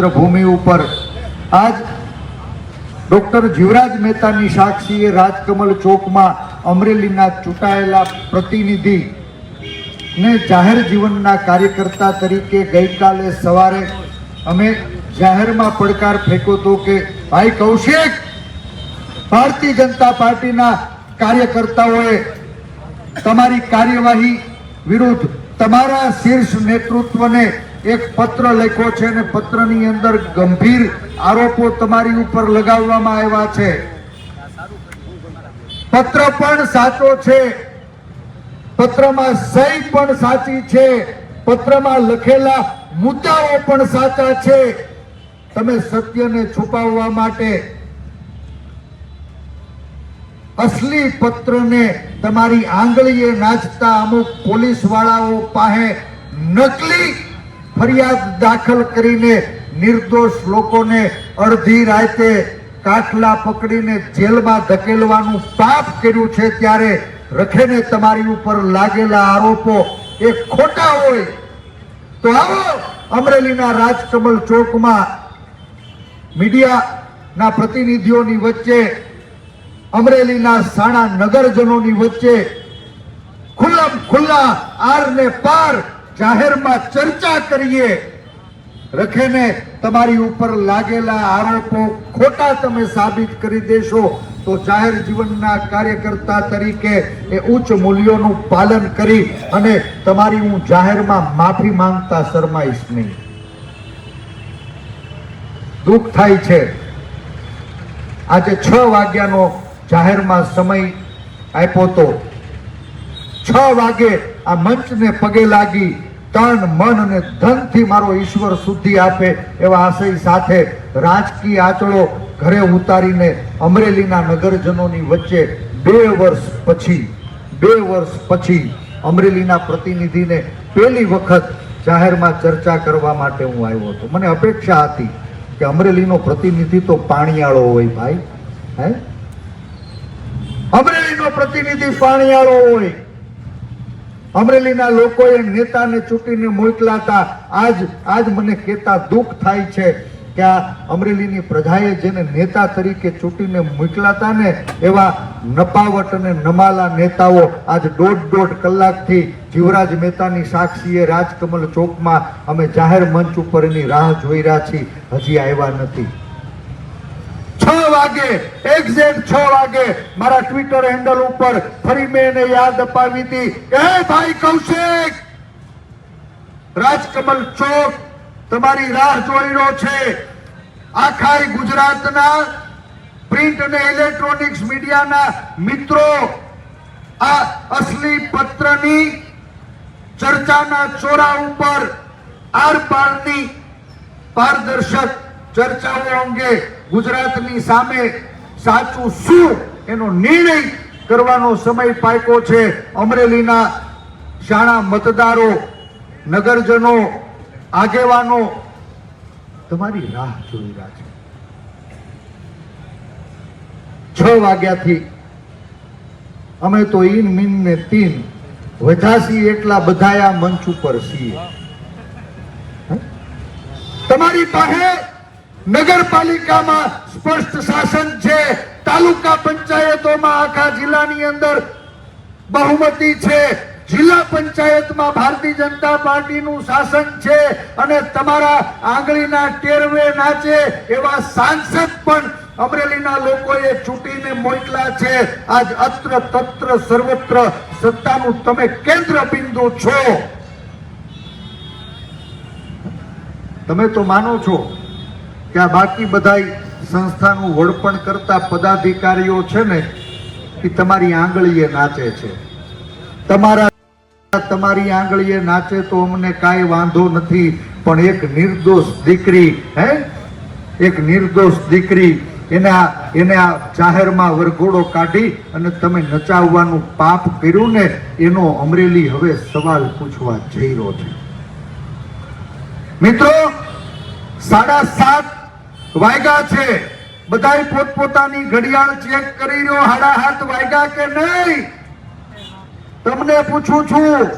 પવિત્ર ભૂમિ ઉપર. આજ ડોક્ટર જીવરાજ મહેતાની સાક્ષીએ રાજકમલ ચોકમાં અમરેલીના ચૂંટાયેલા પ્રતિનિધિ ને જાહેર જીવનના કાર્યકર્તા તરીકે ગઈકાલે સવારે અમે જાહેરમાં પડકાર ફેંક્યો હતો કે, ભાઈ કૌશિક, ભારતીય જનતા પાર્ટીના કાર્યકર્તાઓએ તમારી કાર્યવાહી વિરુદ્ધ તમારા શીર્ષ નેતૃત્વને એક પત્ર લખ્યો છે અને પત્રની અંદર ગંભીર આરોપો તમારી ઉપર લગાવવામાં આવ્યા છે. પત્ર પણ સાચો છે. પત્રમાં સહી પણ સાચી છે. પત્રમાં લખેલા મુદ્દાઓ પણ સાચા છે. તમે સત્યને છુપાવવા માટે અસલી પત્રને તમારી આંગળીએ નાચતા અમુક પોલીસ વાળાઓ પાસે નકલી ફરિયાદ દાખલ કરીને નિર્દોષ લોકોને અડધી રાતે કાટલા પકડીને જેલમાં ધકેલવાનું પાપ કર્યું છે ત્યારે રખેને તમારી ઉપર લાગેલા આરોપો એ ખોટા હોય. તો આવો અમરેલીના રાજકમલ ચોકમાં મીડિયાના પ્રતિનિધિઓની વચ્ચે, અમરેલીના સાણા નગરજનોની વચ્ચે ખુલ્લા ખુલ્લા આર ને પાર જાહેરમાં ચર્ચા કરીએ. રખેને તમારી ઉપર લાગેલા આરોપો ખોટા તમે સાબિત કરી દેશો, તો જાહેર જીવનના કાર્યકર્તા તરીકે એ ઉચ્ચ મૂલ્યોનું પાલન કરી અને તમારી હું જાહેરમાં માફી માંગતા શરમાઈશ નહીં. દુઃખ થાય છે. આજે છ વાગ્યાનો જાહેરમાં સમય આપ્યો તો છ વાગે આ મંચને પગે લાગી તન મન અને ધનથી મારો ઈશ્વર શુદ્ધિ આપે એવા આશય સાથે રાજકીય આંચળો ઘરે ઉતારીને અમરેલીના નગરજનોની વચ્ચે બે વર્ષ પછી, બે વર્ષ પછી અમરેલીના પ્રતિનિધિને પહેલી વખત જાહેરમાં ચર્ચા કરવા માટે હું આવ્યો હતો. મને અપેક્ષા હતી કે અમરેલીનો પ્રતિનિધિ તો પાણીયાળો હોય ભાઈ, હે? અમરેલીનો પ્રતિનિધિ પાણીયાળો હોય. અમરેલીના લોકોએ નેતાને ચૂંટીને મોકલાતા આજ આજ મને કહેતા દુઃખ થાય છે કે આ અમરેલીની પ્રજાએ જેને નેતા તરીકે ચૂંટીને મોકલાતા ને, એવા નપાવટ અને નમાલા નેતાઓ આજ દોઢ દોઢ કલાકથી જીવરાજ મહેતાની સાક્ષીએ રાજકમલ ચોકમાં અમે જાહેર મંચ ઉપર એની રાહ જોઈ રહ્યા છીએ. હજી આવ્યા નથી. વાગે એક્ઝેક્ટ છ વાગે મારા ટ્વિટર હેન્ડલ ઉપર ફરી મેં યાદ અપાવી હતી. એ ભાઈ કૌશિક, રાજકમલ ચોક તમારી રાહ જોઈ રહ્યો છે. આખા ગુજરાતના પ્રિન્ટ અને ઇલેક્ટ્રોનિક્સ મીડિયાના મિત્રો, આ અસલી પત્રની ચર્ચાના ચોરા ઉપર આર પારની પારદર્શક ચર્ચાઓ અંગે ગુજરાતની સામે સાચું શું એનો નિર્ણય કરવાનો સમય પાક્યો છે? અમરેલીના શાળા મતદારો, નગરજનો, આગેવાનો, તમારી રાહ જોઈ રહ્યા છે. છ વાગ્યાથી અમે તો ઈન મીન ને તીન વધાસી એટલા બધાયા મંચ ઉપર છીએ. તમારી પાસે નગરપાલિકામાં સ્પષ્ટ શાસન છે. તાલુકા પંચાયતોમાં આખા જિલ્લાની અંદર બહુમતી છે. જિલ્લા પંચાયતમાં ભારતીય જનતા પાર્ટીનું શાસન છે અને તમારા આંગળીના ટેરવે નાચે એવા સાંસદ પણ અમરેલીના લોકોએ ચૂંટીને મોકલા છે. આજ અત્ર તત્ર સર્વત્ર સત્તાનું તમે કેન્દ્ર બિંદુ છો. તમે તો માનો છો. કે આ બાકી બધાય સંસ્થાનું વડપણ કરતા પદાધિકારીઓ છે ને, એ તમારી આંગળીએ નાચે છે. તમારા તમારી આંગળીએ નાચે તો અમને કાંઈ વાંધો નથી, પણ એક નિર્દોષ દીકરી, હે? એક નિર્દોષ દીકરી એને એને આ જાહેરમાં વરઘોડો કાઢી અને તમે નચાવવાનું પાપ કર્યું ને, એનો અમરેલી હવે સવાલ પૂછવા જઈ રહ્યો છે. મિત્રો, સાડા સાત વાગ્યા છે. બધાય પોતપોતાની ઘડિયાળ ચેક કરી રહ્યો, હાડા હાથ વાયગા કે નહીં? તમને પૂછું છું.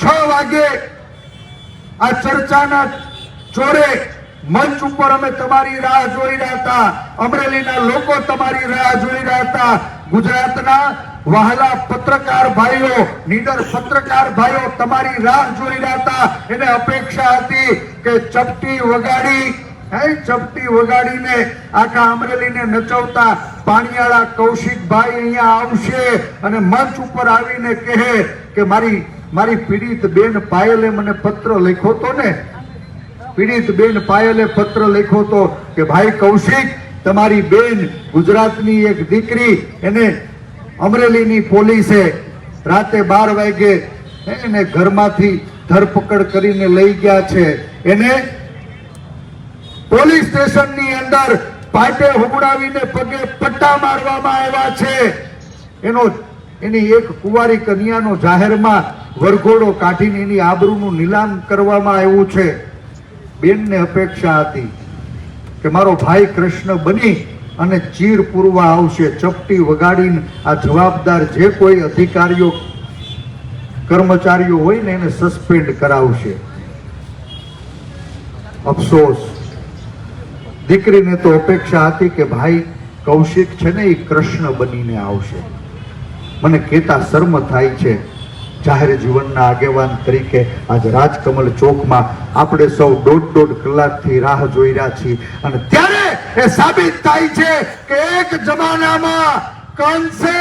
છ વાગે આ ચર્ચાના ચોરે મંચ ઉપર અમે તમારી રાહ જોઈ રહ્યા હતા. અમરેલીના લોકો તમારી રાહ જોઈ રહ્યા હતા. ગુજરાતના વહાલા પત્રકાર ભાઈઓ નીડર પત્રકાર ભાઈઓ તમારી રાહ જોઈ રહ્યા હતા. એને અપેક્ષા હતી કે ચપટી વગાડી, હે ચપટી વગાડીને આખા અમરેલીને નચવતા પાણીયાળા કૌશિકભાઈ અહીંયા આવશે અને મંચ ઉપર આવીને કહે કે મારી મારી પીડિત બેન પાયલે મને પત્ર લખ્યો તો ને? પીડિત બેન પાયલે પત્ર લખ્યો હતો કે, ભાઈ કૌશિક, તમારી બેન ગુજરાતની એક દીકરી, એને અમરેલીની પોલીસે રાતે બાર વાગે એને ઘરમાંથી ધરપકડ કરીને લઈ ગયા છે. એને પોલીસ સ્ટેશનની અંદર પાટે હુગડાવીને પગે પટ્ટા મારવામાં આવ્યા છે. એનો એની એક કુંવારી કન્યાનો જાહેરમાં વરઘોડો કાઢીને એની આબરૂનું નિલામ કરવામાં આવ્યું છે. બેનને અપેક્ષા હતી કે મારો ભાઈ કૃષ્ણ બની અને ચીર પૂરવા આવશે, ચપટી વગાડીને આ જવાબદાર જે કોઈ અધિકારીઓ, કર્મચારીઓ હોય ને એને સસ્પેન્ડ કરાવશે. અફસોસ. દીકરીને તો અપેક્ષા હતી કે ભાઈ કૌશિક છે ને એ કૃષ્ણ બનીને આવશે. મને કહેતા શર્મ થાય છે. જાહેર જીવનના આગેવાન તરીકે આજ રાજકમલ ચોકમાં આપણે સૌ દોઢ દોઢ કલાકથી રાહ જોઈ રહ્યા છીએ. અને ત્યારે એ સાબિત થાય છે કે એક જમાનામાં કંસે,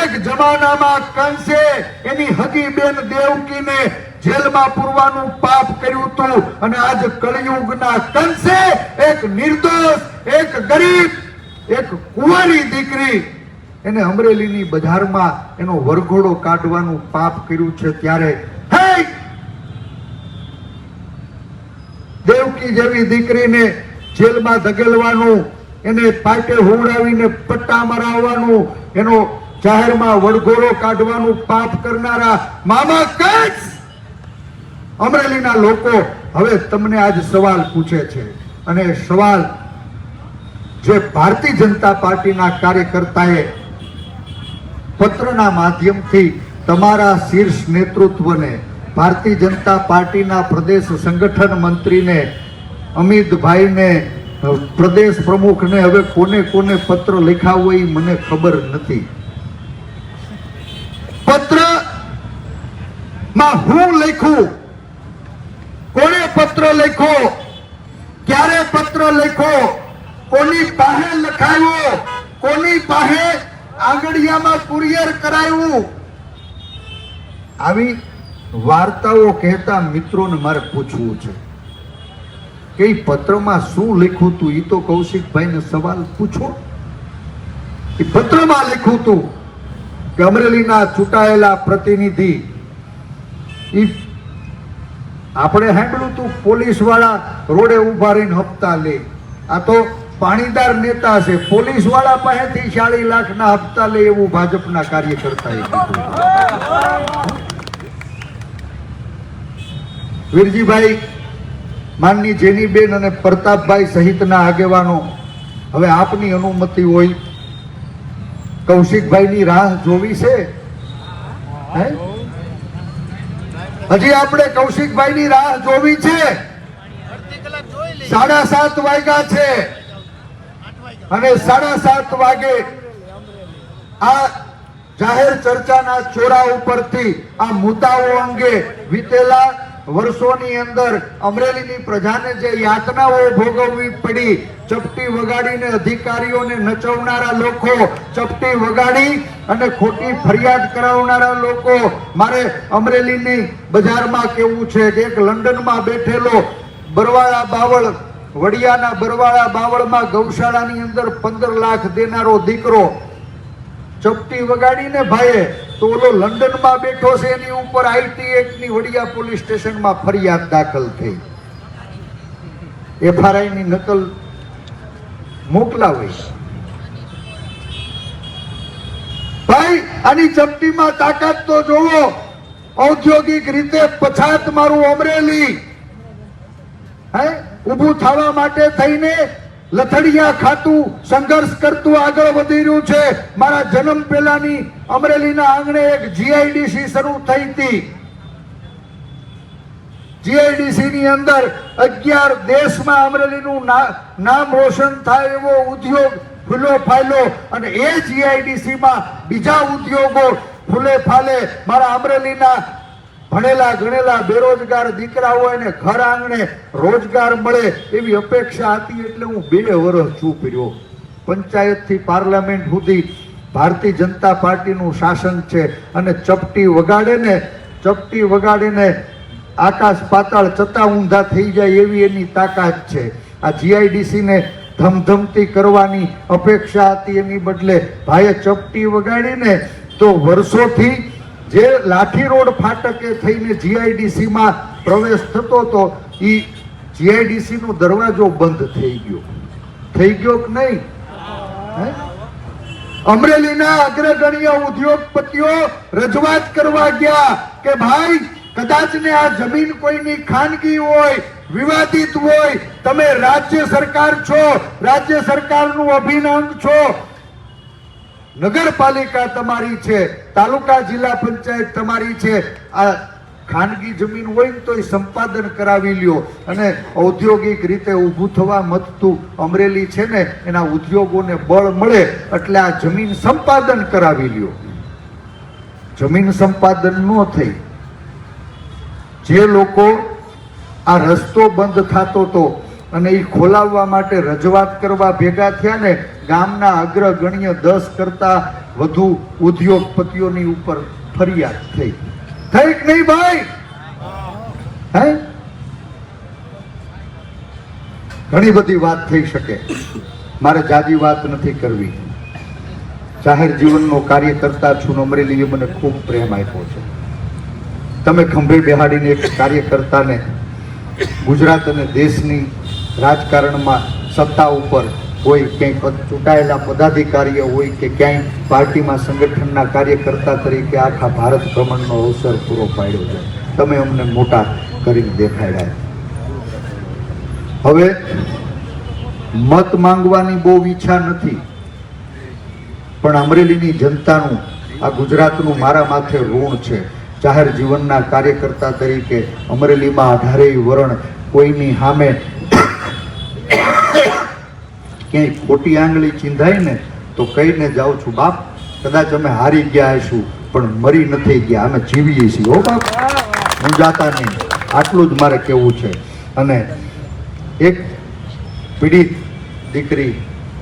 એક જમાનામાં કંસે એની હગી બેન દેવકીને જેલમાં પૂરવાનું પાપ કર્યું હતું. અને આજ કળિયુગના કંસે એક નિર્દોષ, એક ગરીબ, એક કુંવારી દીકરી એને અમરેલીની બજારમાં એનો વરઘોડો કાઢવાનું પાપ કર્યું છે ત્યારે દેવકી જેવી દીકરીને જેલમાં ધકેલવાનું, એને પાટે હોવડાવીને પટ્ટા મરાવવાનું, એનો જાહેરમાં વડઘોડો કાઢવાનું પાપ કરનારા મામા કચ્છ! અમરેલીના લોકો હવે તમને આજ સવાલ પૂછે છે અને સવાલ જે ભારતીય જનતા પાર્ટીના કાર્યકર્તાએ પત્રના માધ્યમથી તમારા શીર્ષ નેતૃત્વને ભારતીય જનતા પાર્ટીના પ્રદેશ સંગઠન મંત્રીને, અમિતભાઈને પ્રદેશ પ્રમુખને હવે કોને કોને પત્ર લખાવો એ મને ખબર નથી. પત્રમાં હું લખ્યું કોણે પત્ર લખ્યો? ક્યારે પત્ર લખ્યો? કોની પાસે લખાયો? કોની પાસે આંગળીયામાં કુરિયર કરાયું. આવી વાર્તાઓ કહેતા મિત્રોને મારે પૂછવું છે. કે પત્રમાં શું લખ્યું હતું એ તો કૌશિકભાઈને સવાલ પૂછો. એ પત્રમાં લખ્યું હતું કે અમરેલીના ચૂંટાયેલા પ્રતિનિધિ એ આપણે સાંભળ્યું તું પોલીસવાળા રોડે ઊભા રહીને હપ્તા લે. આ તો પાણીદાર નેતા છે. પોલીસવાળા પાસેથી ચાલીસ લાખના હપ્તા લે એવું ભાજપના કાર્યકર્તાએ વીરજીભાઈ, માનની જેનીબેન અને પ્રતાપભાઈ સહિતના આગેવાનો, હવે આપની અનુમતિ હોય. કૌશિકભાઈની રાહ જોવી છે? હજી આપણે કૌશિકભાઈની રાહ જોવી છે. સાડા સાત વાગ્યા છે. અને સાડા સાત વાગે આ જાહેર ચર્ચાના ચોરા ઉપરથી આ મુદ્દાઓ અંગે વીતેલા વર્ષોની અંદર અમરેલીની પ્રજાને જે યાતનાઓ ભોગવવી પડી, ચપટી વગાડીને અધિકારીઓને નચવનારા લોકો, ચપટી વગાડી અને ખોટી ફરિયાદ કરાવનારા લોકો, મારે અમરેલીની બજારમાં કેવું છે કે એક લંડનમાં બેઠેલો બરવાળા બાવળ વડિયાના બરવાળા બાવળમાં ગૌશાળાની અંદર પંદર લાખ દેનારો દીકરો ચપટી વગાડીને ભાઈએ તો ઓલો લંડનમાં બેઠો છે, એની ઉપર આઈટી એક્ટની વડિયા પોલીસ સ્ટેશનમાં ફરિયાદ દાખલ થઈ. એફઆરઆઈની નકલ મોકલાવીશ ભાઈ, આની ચપટીમાં તાકાત તો જોવો. ઔદ્યોગિક રીતે પછાત મારું અમરેલી. હે? ઊભું થવા માટે થઈને લથડિયા ખાતું સંઘર્ષ કરતું આગળ વધી રહ્યું છે. મારા જન્મ પહેલાની અમરેલીના આંગણે એક જીઆઈડીસી શરૂ થઈ હતી. જીઆઈડીસી ની અંદર અગિયાર દેશમાં અમરેલીનું નામ રોશન થાય એવો ઉદ્યોગ ફૂલો ફાયલો અને એ જીઆઈડીસીમાં બીજા ઉદ્યોગો ફૂલે ફાલે. મારા અમરેલીના ભણેલા ગણેલા બેરોજગાર દીકરાઓ એને ઘર આંગણે રોજગાર મળે એવી અપેક્ષા હતી એટલે હું બે વર્ષ ચૂપ રહ્યો. પંચાયતથી પાર્લામેન્ટ સુધી ભારતીય જનતા પાર્ટીનું શાસન છે અને ચપટી વગાડેને, ચપટી વગાડીને આકાશ પાતાળ ચતા ઊંધા થઈ જાય એવી એની તાકાત છે. આ જીઆઈડીસીને ધમધમતી કરવાની અપેક્ષા હતી એની બદલે ભાઈએ ચપટી વગાડીને તો વર્ષોથી જે લાઠી રોડ ફાટકે થઈને જીઆઈડીસીમાં પ્રવેશ થતો હતો એ જીઆઈડીસીનો દરવાજો બંધ થઈ ગયો. થઈ ગયો કે નહીં? અમરેલીના અગ્રગણ્ય ઉદ્યોગપતિઓ રજૂઆત કરવા ગયા કે ભાઈ, કદાચ ને આ જમીન કોઈની ખાનગી હોય, વિવાદિત હોય, તમે રાજ્ય સરકાર છો, રાજ્ય સરકારનું અભિનંદ છો નગરપાલિકા તમારી છે, તાલુકા જિલ્લા પંચાયત તમારી છે. આ ખાનગી જમીન હોય ને તો એ સંપાદન કરાવી લ્યો. અને ઔદ્યોગિક રીતે ઊભું થવા મથતું અમરેલી છે ને, એના ઉદ્યોગોને બળ મળે એટલે આ જમીન સંપાદન કરાવી લ્યો. જમીન સંપાદન ન થઈ. જે લોકો આ રસ્તો બંધ થતો હતો અને એ ખોલાવવા માટે રજૂઆત કરવા ભેગા થયા ને ગામના અગ્રગણ્ય દસ કરતા વધુ ઉદ્યોગપતિઓની ઉપર ફરિયાદ થઈ. થઈ કે નહીં ભાઈ? હે? ઘણી બધી વાત થઈ શકે. મારે જાજી વાત નથી કરવી. જાહેર જીવનનો કાર્ય કરતા છું અમરેલીએ મને ખૂબ પ્રેમ આપ્યો છે. તમે ખંભે બેહાડીને એક કાર્યકર્તાને ગુજરાત અને દેશની રાજકારણમાં સત્તા ઉપર હોય ક્યાંય ચૂંટાયેલા પદાધિકારીઓ હોય કે ક્યાંય પાર્ટીમાં સંગઠનના કાર્યકર્તા તરીકે આખા ભારત ભ્રમણનો અવસર પૂરો પાડ્યો છે. તમે અમને મોટા કરીને દેખાડ્યા હવે મત માંગવાની બહુ ઈચ્છા નથી, પણ અમરેલીની જનતાનું, આ ગુજરાતનું મારા માથે ઋણ છે. જાહેર જીવનના કાર્યકર્તા તરીકે અમરેલીમાં અઢારેય વરણ કોઈની સામે ક્યાંય ખોટી આંગળી ચીંધાય ને તો કહીને જાઉં છું, બાપ, કદાચ અમે હારી ગયા હશું પણ મરી નથી ગયા, અમે જીવીએ છીએ. હો બાપ, હું જાતા નહીં. આટલું જ મારે કહેવું છે. અને એક પીડિત દીકરી,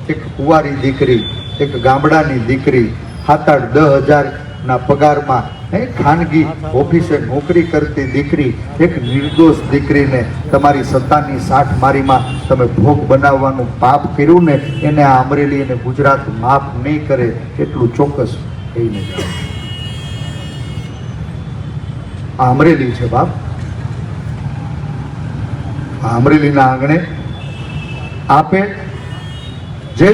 એક કુંવારી દીકરી, એક ગામડાની દીકરી સાત આઠ દસ હજારના પગારમાં ખાનગી ઓફિસે નોકરી કરતી દીકરી, એક નિર્દોષ દીકરીને તમારી સત્તાની સાઠમારીમાં તમે ભોગ બનાવવાનું પાપ કર્યું ને, એને આ અમરેલી અને ગુજરાત માફ નહીં કરે, એટલું ચોક્કસ કહીને આ અમરેલી છે બાપ. આ અમરેલીના આંગણે આપે જે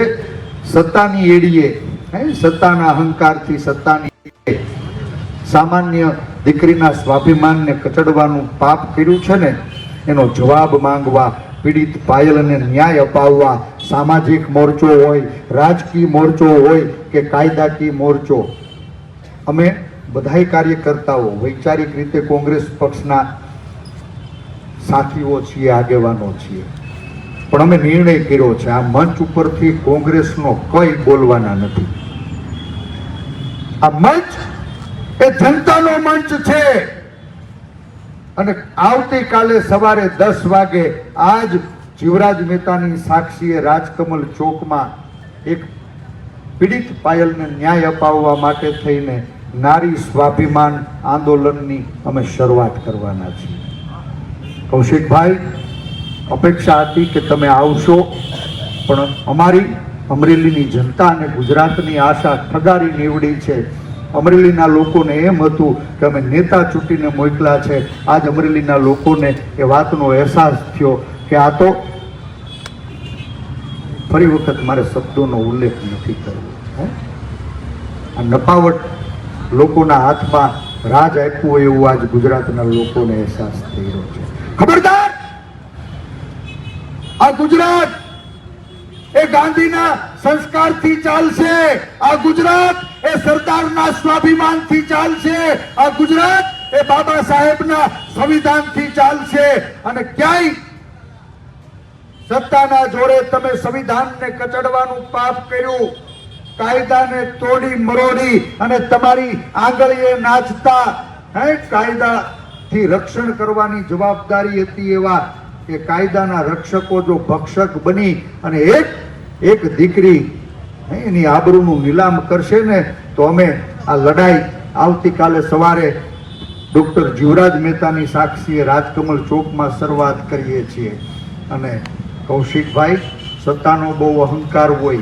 સત્તાની એડીએ સત્તાના અહંકારથી સત્તાની સામાન્ય દીકરીના સ્વાભિમાનને કચડવાનું પાપ કર્યું છે ને, એનો જવાબ માંગવા પીડિત પાયલને ન્યાય અપાવવા સામાજિક મોરચો હોય, રાજકીય મોરચો હોય કે કાયદાકીય મોરચો. અમે બધાય કાર્યકર્તાઓ વૈચારિક રીતે કોંગ્રેસ પક્ષના સાથીઓ છીએ, આગેવાનો છીએ. પણ અમે નિર્ણય કર્યો છે, આ મંચ ઉપરથી કોંગ્રેસનો કઈ બોલવાના નથી. આ મંચ એ જનતાનો મંચ છે. અને આવતીકાલે સવારે દસ વાગે આજ જીવરાજ મહેતાની સાક્ષીએ રાજકમલ ચોકમાં એક પીડિત પાયલને ન્યાય અપાવવા માટે થઈને નારી સ્વાભિમાન આંદોલનની અમે શરૂઆત કરવાના છીએ. કૌશિકભાઈ, અપેક્ષા હતી કે તમે આવશો, પણ અમારી અમરેલીની જનતા અને ગુજરાતની આશા ઠગારી નીવડી છે. અમરેલીના લોકોને એમ હતું કે અમે નેતા ચૂંટીને મોકલા છે. આજ અમરેલીના લોકોને એ વાતનો અહેસાસ થયો કે આ તો ફરી વખત મારે શબ્દોનો ઉલ્લેખ નથી કરવો આ નપાવટ લોકોના હાથમાં રાજ આપ્યું હોય એવું આજ ગુજરાતના લોકોને અહેસાસ થઈ રહ્યો છે. ખબરદાર! આ ગુજરાત એ ગાંધીના સંસ્કારથી ચાલશે. આ ગુજરાત એ સરદારના સ્વાભિમાનથી ચાલશે. આ ગુજરાત એ બાબા સાહેબના સંવિધાનથી ચાલશે. અને ક્યાંય સત્તાના જોડે તમે સંવિધાનને કચડવાનું પાપ કર્યું, કાયદાને તોડી મરોડી અને તમારી આંગળીએ નાચતા, હે, કાયદાથી રક્ષણ કરવાની જવાબદારી હતી એવા કે કાયદાના રક્ષકો જો ભક્ષક બની અને એક એક દીકરી એની આબરૂનું નિલામ કરશે ને તો અમે આ લડાઈ આવતીકાલે સવારે ડૉક્ટર જીવરાજ મહેતાની સાક્ષીએ રાજકમલ ચોકમાં શરૂઆત કરીએ છીએ. અને કૌશિકભાઈ, સત્તાનો બહુ અહંકાર હોય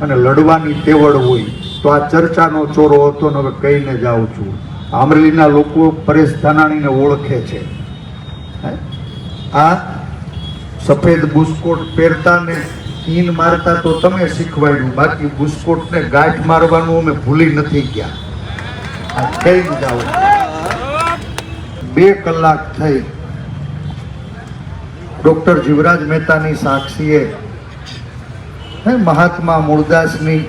અને લડવાની તેવડ હોય તો આ ચર્ચાનો ચોરો હતો ને હવે કહીને જાઉં છું. અમરેલીના લોકો પરેશ ધાનાણીને ઓળખે છે? આ સફેદ બુસ્કોટ પહેરતા ને ઈન મારતા તો તમે શીખવાડ્યું, બાકી બુસ્કોટને ગાંઠ મારવાનું અમે ભૂલી નથી ગયા. આ કહીને જાઉં બે કલાક થઈ. ડોક્ટર જીવરાજ મહેતાની સાક્ષીએ મહાત્મા મૂળદાસની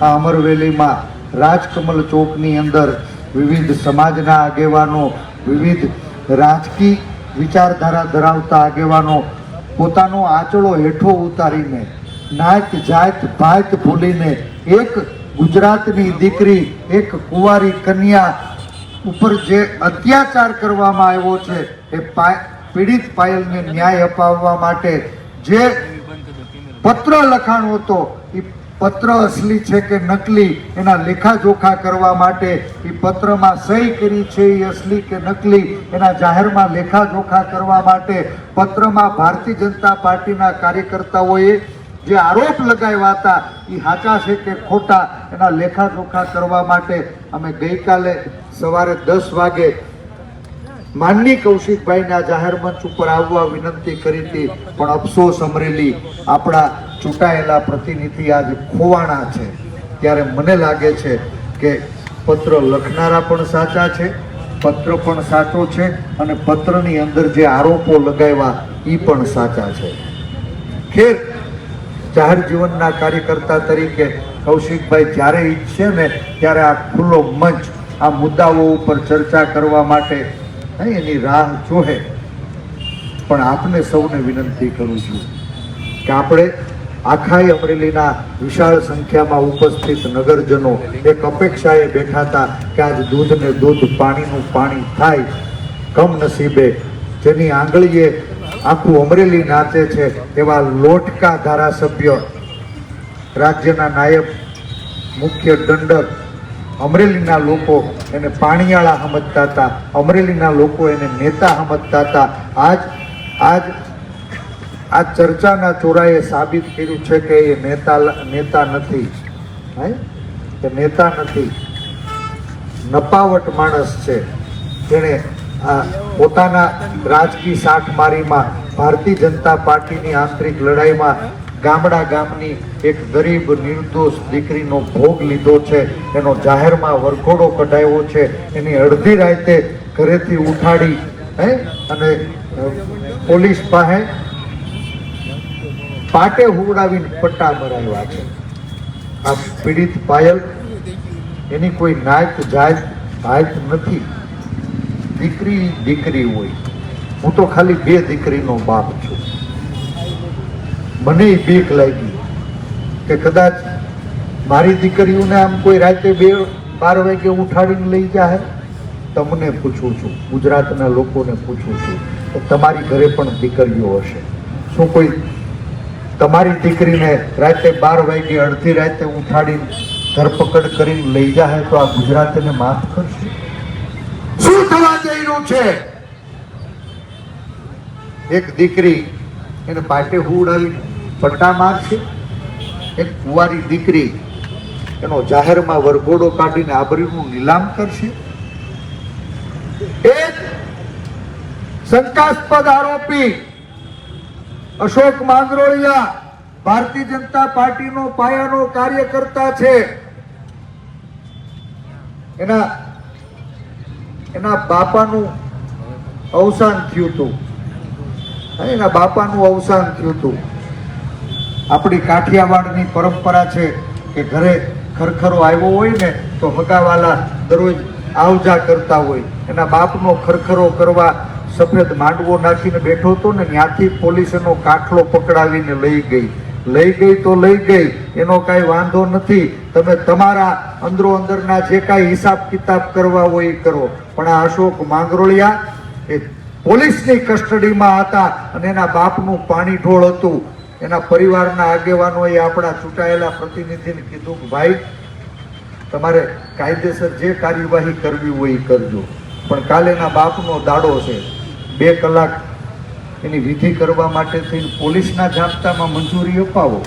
આ અમરવેલીમાં રાજકમલ ચોકની અંદર વિવિધ સમાજના આગેવાનો, વિવિધ રાજકીય વિચારધારા ધરાવતા આગેવાનો પોતાનો આંચળો હેઠો ઉતારીને નાત જાત ભાત ભૂલીને એક ગુજરાતની દીકરી, એક કુંવારી કન્યા ઉપર જે અત્યાચાર કરવામાં આવ્યો છે, એ પીડિત પાયલને ન્યાય અપાવવા માટે જે પત્ર લખાણો હતો એ પત્ર અસલી છે કે નકલી, એના લેખાજોખા કરવા માટે એ પત્રમાં સહી કરી છે એ અસલી કે નકલી, એના જાહેરમાં લેખાજોખા કરવા માટે પત્રમાં ભારતીય જનતા પાર્ટીના કાર્યકર્તાઓએ જે આરોપ લગાવ્યા હતા એ સાચા છે કે ખોટા, એના લેખાજોખા કરવા માટે અમે ગઈકાલે સવારે દસ વાગે માનની કૌશિકભાઈના જાહેર મંચ ઉપર આવવા વિનંતી કરી હતી, પણ અફસોસ અમરેલી આપણા ચૂંટાયેલા પ્રતિનિધિ આજે ખોવાણા છે. ત્યારે મને લાગે છે કે પત્ર લખનારા પણ સાચા છે, પત્ર પણ સાચો છે, અને પત્રની અંદર જે આરોપો લગાવ્યા એ પણ સાચા છે. ખેર જાહેર જીવનના કાર્યકર્તા તરીકે કૌશિકભાઈ જ્યારે ઈચ્છે ને ત્યારે આ ખુલ્લો મંચ, આ મુદ્દાઓ ઉપર ચર્ચા કરવા માટે એની રાહ જોહે. પણ આપને સૌને વિનંતી કરું છું કે આપણે આખાય અમરેલીના વિશાળ સંખ્યામાં ઉપસ્થિત નગરજનો એક અપેક્ષાએ બેઠા હતા કે આજ દૂધને દૂધ પાણીનું પાણી થાય, કમનસીબે જેની આંગળીએ આખું અમરેલી નાચે છે એવા લોટકા ધારાસભ્ય રાજ્યના નાયબ મુખ્ય દંડક. અમરેલીના લોકો એને પાણીયાળા સમજતા હતા. અમરેલીના લોકો એને નેતા સમજતા હતા. આજ આજ, આ ચર્ચાના ચોરાએ સાબિત કર્યું છે કે એ નેતા નેતા નથી. કે નેતા નથી. નપાવટ માણસ છે. જેણે પોતાના રાજકીય સાઠમારીમાં ભારતીય જનતા પાર્ટીની આંતરિક લડાઈમાં ગામડા ગામની એક ગરીબ, નિર્દોષ દીકરીનો ભોગ લીધો છે. એનો જાહેરમાં વરઘોડો કઢાવ્યો છે. એની અડધી રાતે ઘરેથી ઉઠાડી, હે? અને પોલીસ પાસે પાટે હુવડાવીને પટ્ટા મરાવ્યા છે. આ પીડિત પાયલ, એની કોઈ નાયક જાત ભાત નથી. દીકરી દીકરી હોય. હું તો ખાલી બે દીકરીનો બાપ છું. મને બીક લાગી કે કદાચ મારી દીકરીઓને આમ કોઈ રાતે બે, બાર વાગે ઉઠાડીને લઈ જાય તમને પૂછું છું, ગુજરાતના લોકોને પૂછું છું કે તમારી ઘરે પણ દીકરીઓ હશે. શું કોઈ તમારી દીકરીને રાતે બાર વાગે અડધી રાતે ઉઠાડીને ધરપકડ કરીને લઈ જાય તો આ ગુજરાતને માફ કરશે? છે. એક દીકરી એને પાટે ઉડાવી પટ્ટા મારશે. એક કુંવારી દીકરી એનો જાહેરમાં વરઘોડો કાઢીને આબરીનું નીલામ કરશે. એક શંકાસ્પદ આરોપી અશોક માંગરોળિયા ભારતીય જનતા પાર્ટીનો પાયાનો કાર્યકર્તા છે. એના એના બાપાનું અવસાન થયું હતું. એના બાપાનું અવસાન થયું હતું. આપણી કાઠિયાવાડની પરંપરા છે કે ઘરે ખરખરો આવ્યો હોય ને, તો હગાવાલા દરરોજ આવજા કરતા હોય. એના બાપનો ખરખરો કરવા સફેદ માંડવો નાખીને બેઠો હતો ને, ત્યાંથી પોલીસ એનો કાટલો પકડાવીને લઈ ગઈ. લઈ ગઈ તો લઈ ગઈ, એનો કાંઈ વાંધો નથી. તમે તમારા અંદરો અંદરના જે કાંઈ હિસાબ કિતાબ કરવા હોય એ કરો. પણ આ અશોક માંગરોળિયા એ પોલીસની કસ્ટડીમાં હતા અને એના બાપનું પાણી ઢોળ હતું. એના પરિવારના આગેવાનોએ આપણા ચૂંટાયેલા પ્રતિનિધિને કીધું કે, ભાઈ, તમારે કાયદેસર જે કાર્યવાહી કરવી હોય એ કરજો. પણ કાલેના બાપનો દાડો છે. બે કલાક એની વિધિ કરવા માટે થઈને પોલીસના જાપ્તામાં મંજૂરી અપાવો.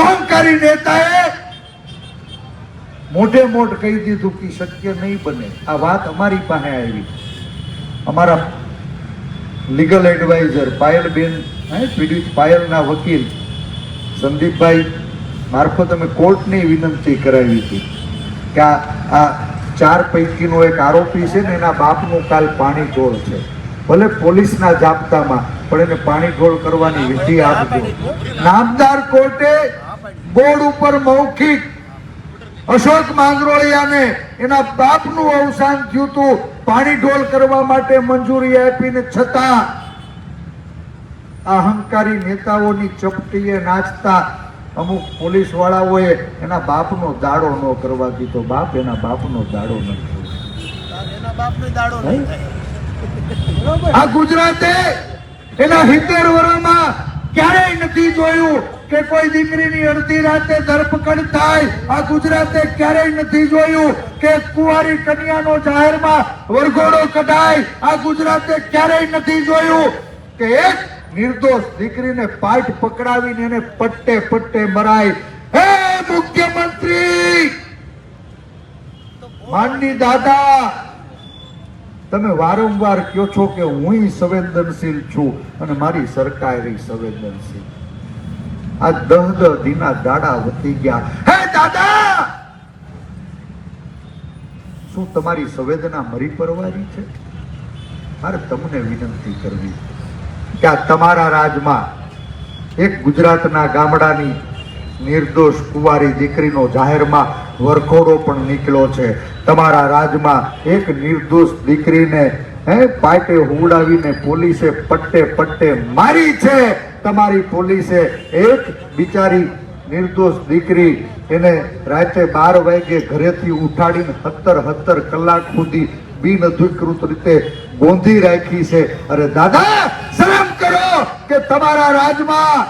અહંકારી નેતાએ મોઢે મોઢ કહી દીધું કે શક્ય નહીં બને. આ વાત અમારી પાસે આવી. અમારા લીગલ એડવાઇઝર પાયલબેન પીડિત પાયલના વકીલ સંદીપભાઈ, મારફત અમે કોર્ટની વિનંતી કરાવી હતી કે આ આ ચાર પૈકીનો એક આરોપી છે ને એના બાપનું કાલ પાણી ચોર છે. ભલે પોલીસના જાપ્તામાં પણ એને પાણી ગોળ કરવાની વિધિ આપજો. નામદાર કોર્ટે બોર્ડ ઉપર મૌખિક અશોક માંગરોળિયાને એના બાપનું અવસાન થયું હતું. પાણી ઢોલ કરવા માટે મંજૂરી આપીને છતાં અહંકારી નેતાઓની ચપટીએ નાચતા અમુક પોલીસ વાળાઓએ એના બાપનો દાડો ન કરવા દીધો. બાપ એના બાપનો દાડો ન કર્યો એના બાપનો દાડો નહીં આ ગુજરાતે એના સિત્તેર વર્ષમાં ક્યારેય નથી જોયું કે કોઈ દીકરીની અડધી રાતે ધરપકડ થાય. આ ગુજરાતે ક્યારેય નથી જોયું કે કુંવારી કન્યાનો જાહેરમાં વરઘોડો કઢાય. આ ગુજરાતે ક્યારેય નથી જોયું કે એક નિર્દોષ દીકરીને પાઠ પકડાવીને એને પટ્ટે પટ્ટે મરાય. હે મુખ્યમંત્રી! માનની દાદા તમે વારંવાર કહો છો કે હું સંવેદનશીલ છું અને મારી સરકારી સંવેદનશીલ. આ દહ દહ દીના દાડા વધી ગયા. હે દાદા! શું તમારી સંવેદના મરી પરવારી છે? મારે તમને વિનંતી કરવી કે આ તમારા રાજમાં એક ગુજરાતના ગામડાની નિર્દોષ કુંવારી દીકરીનો જાહેરમાં વરખોડો પણ નીકળ્યો છે. તમારા રાજમાં એક નિર્દોષ દીકરીને, હે, પાટે હુવડાવીને પોલીસે પટ્ટે પટ્ટે મારી છે. તમારી પોલીસે એક બિચારી નિર્દોષ દીકરી એને રાતે બાર વાગે ઘરેથી ઉઠાડીને સત્તર સત્તર કલાક સુધી બિન અધિકૃત રીતે ગોંધી રાખી છે. અરે દાદા, શરમ કરો કે તમારા રાજમાં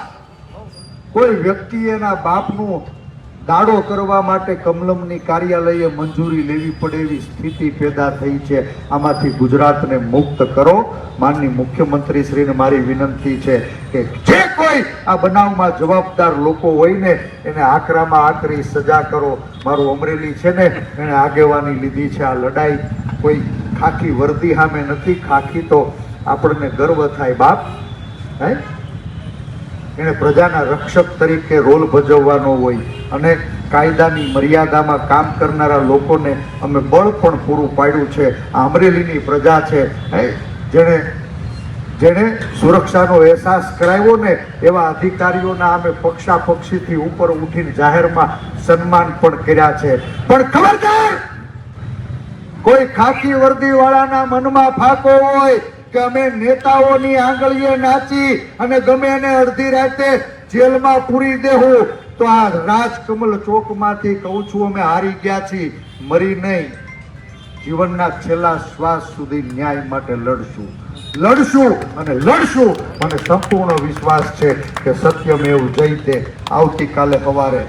કોઈ વ્યક્તિ એના બાપનું દાડો કરવા માટે કમલમની કાર્યાલયે મંજૂરી લેવી પડે એવી સ્થિતિ પેદા થઈ છે. આમાંથી ગુજરાતને મુક્ત કરો. માનની મુખ્યમંત્રી શ્રીને મારી વિનંતી છે કે જે કોઈ આ બનાવમાં જવાબદાર લોકો હોય ને, એને આકરામાં આકરી સજા કરો. મારું અમરેલી છે ને એને આગેવાની લીધી છે આ લડાઈ. કોઈ ખાખી વર્દી સામે નથી ખાખી તો આપણને ગર્વ થાય બાપ. હે? એણે પ્રજાના રક્ષક તરીકે રોલ ભજવવાનો હોય. અને કાયદાની મર્યાદામાં કામ કરનારા લોકોને અમે બળ પણ પૂરું પાડ્યું છે. અમરેલીની પ્રજા છે. જેણે જેણે સુરક્ષાનો અહેસાસ કરાવ્યો ને એવા અધિકારીઓના અમે પક્ષાપક્ષીથી ઉપર ઉઠીને જાહેરમાં સન્માન પણ કર્યા છે. પણ ખબરદાર, કોઈ ખાખી વર્દી વાળાના મનમાં ફાકો હોય કે અમે નેતાઓની આંગળીએ નાચી અને ગમે એને અડધી રાતે જેલમાં પૂરી દેવું તો આ રાજકમલ ચોકમાંથી કહું છું, અમે હારી ગયા છીએ, મરી નહીં. જીવનના છેલ્લા શ્વાસ સુધી ન્યાય માટે લડશું. લડશું અને લડશું. મને સંપૂર્ણ વિશ્વાસ છે કે સત્યમેવ જયતે આવતીકાલે સવારે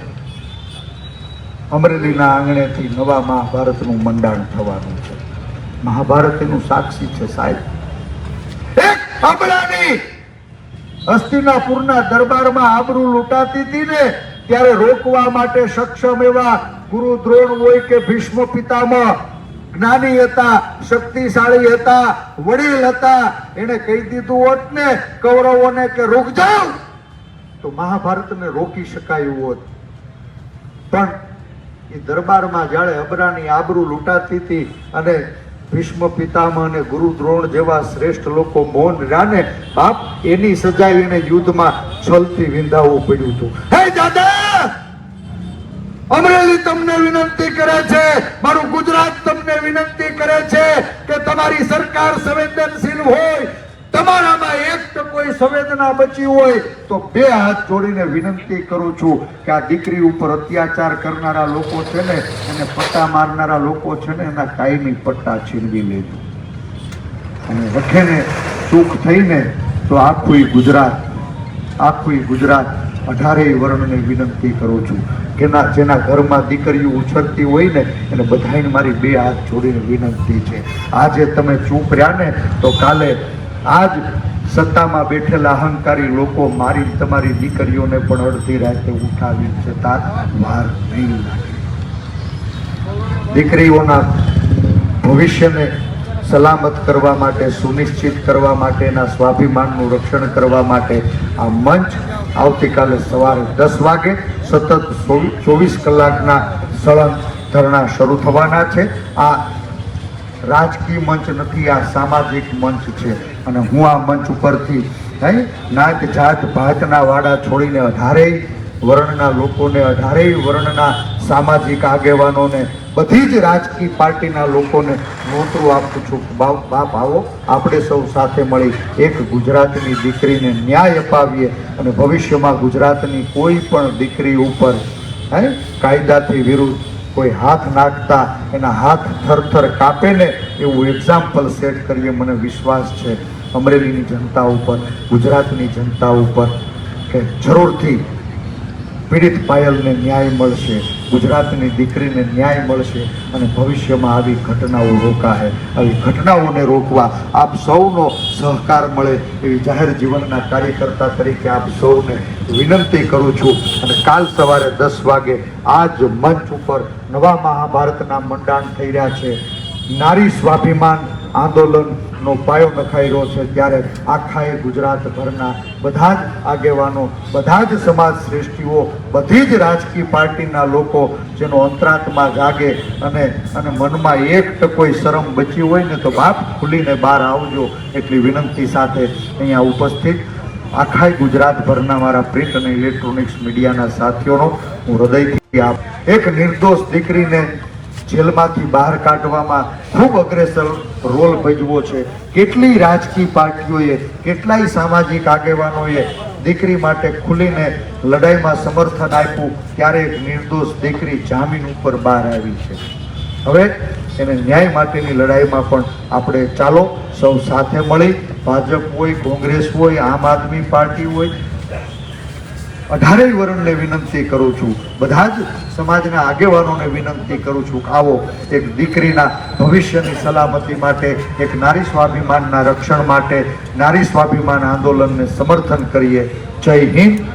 અમરેલીના આંગણેથી નવા મહાભારતનું મંડાણ થવાનું છે. મહાભારત એનું સાક્ષી છે સાહેબ. એક અબલાની હસ્તિનાપુરના દરબારમાં આબરૂ લૂંટાતી હતી ને ત્યારે રોકવા માટે સક્ષમ એવા ગુરુ દ્રોણ હોય કે ભીષ્મ પિતામહ, જ્ઞાની હતા, શક્તિશાળી હતા, વડીલ હતા એને કહી દીધું હોત ને, કૌરવોને કે રોક જાઓ તો મહાભારતને રોકી શકાયું હોત. પણ એ દરબારમાં જાણે અબરાની આબરૂ લૂંટાતી હતી અને ભીષ્મ પિતામહ અને ગુરુ દ્રોણ જેવા શ્રેષ્ઠ લોકો મૌન રાને, બાપ, એની સજા એને યુદ્ધમાં છલથી વિંધાવવું પડ્યું હતું. હે દાદા અમરેલી તમને વિનંતી કરે છે, મારું ગુજરાત તમને વિનંતી કરે છે કે તમારી સરકાર સંવેદનશીલ હોય, તમારામાં એક કોઈ સંવેદના બચી હોય, તો બે હાથ જોડીને વિનંતી કરું છું કે આ દીકરી ઉપર અત્યાચાર કરનારા લોકો છે ને અને પટ્ટા મારનારા લોકો છે ને, એના કાયમી પટ્ટા છીનવી લેજો. અને રખેને સુખ થઈને તો આખું ગુજરાત આખું ગુજરાત અઢારેય વર્ણને વિનંતી કરું છું કે ના, જેના ઘરમાં દીકરીઓ ઉછળતી હોય ને, એને બધાને મારી બે હાથ જોડીને વિનંતી છે. આજે તમે ચૂપ રહ્યા ને, તો કાલે આજ સત્તામાં બેઠેલા અહંકારી લોકો મારી તમારી દીકરીઓને પણ અડધી રાતે ઉઠાવી જતા વાર નહીં લાગે. દીકરીઓના ભવિષ્યને સલામત કરવા માટે, સુનિશ્ચિત કરવા માટેના સ્વાભિમાનનું રક્ષણ કરવા માટે આ મંચ આવતીકાલે સવારે દસ વાગે સતત ચોવીસ કલાકના સળંગ ધરણા શરૂ થવાના છે. આ રાજકીય મંચ નથી, આ સામાજિક મંચ છે. અને હું આ મંચ ઉપરથી નાત જાત ભાતના વાડા છોડીને અઢારેય વર્ણના લોકોને અઢારેય વર્ણના સામાજિક આગેવાનોને બધી જ રાજકીય પાર્ટીના લોકોને નોતરું આપું છું. બાપ બાપ આવો, આપણે સૌ સાથે મળી એક ગુજરાતની દીકરીને ન્યાય અપાવીએ અને ભવિષ્યમાં ગુજરાતની કોઈ પણ દીકરી ઉપર, હે, કાયદાથી વિરુદ્ધ કોઈ હાથ નાખતા, એના હાથ થરથર કાપે ને એવું એક્ઝામ્પલ સેટ કરીએ, મને વિશ્વાસ છે. અમરેલીની જનતા ઉપર, ગુજરાતની જનતા ઉપર કે જરૂરથી પીડિત પાયલને ન્યાય મળશે, ગુજરાતની દીકરીને ન્યાય મળશે અને ભવિષ્યમાં આવી ઘટનાઓ રોકાશે. આવી ઘટનાઓને રોકવા આપ સૌનો સહકાર મળે એવી જાહેર જીવનના કાર્યકર્તા તરીકે આપ સૌને વિનંતી કરું છું. અને કાલ સવારે દસ વાગે આ જ મંચ ઉપર નવા મહાભારતના મંડાણ થઈ રહ્યા છે. નારી સ્વાભિમાન આંદોલનનો પાયો નખાઈ રહ્યો છે ત્યારે આખા એ ગુજરાતભરના બધા જ આગેવાનો, બધા જ સમાજ શ્રેષ્ઠીઓ બધી જ રાજકીય પાર્ટીના લોકો જેનો અંતરાત્મા જાગે અને અને મનમાં એક ટકોઈ શરમ બચી હોય ને તો બાપ ખુલીને બહાર આવજો એટલી વિનંતી સાથે અહીંયા ઉપસ્થિત. આખા ગુજરાતભરના મારા પ્રિન્ટ અને ઇલેક્ટ્રોનિક્સ મીડિયાના સાથીઓનો હું હૃદયથી આપ એક નિર્દોષ દીકરીને જેલમાંથી બહાર કાઢવામાં ખૂબ અગ્રેસર રોલ ભજવો છે. કેટલી રાજકીય પાર્ટીઓએ, કેટલાય સામાજિક આગેવાનોએ દીકરી માટે ખુલીને લડાઈમાં સમર્થન આપ્યું, ત્યારે એક નિર્દોષ દીકરી જામીન ઉપર બહાર આવી છે. હવે એને ન્યાય માટેની લડાઈમાં પણ આપણે ચાલો, સૌ સાથે મળી. ભાજપ હોય, કોંગ્રેસ હોય, આમ આદમી પાર્ટી હોય અઢારેય વર્ણને વિનંતી કરું છું. બધા જ સમાજના આગેવાનોને વિનંતી કરું છું આવો એક દીકરીના ભવિષ્યની સલામતી માટે, એક નારી સ્વાભિમાનના રક્ષણ માટે, નારી સ્વાભિમાન આંદોલનને સમર્થન કરીએ. જય હિન્દ.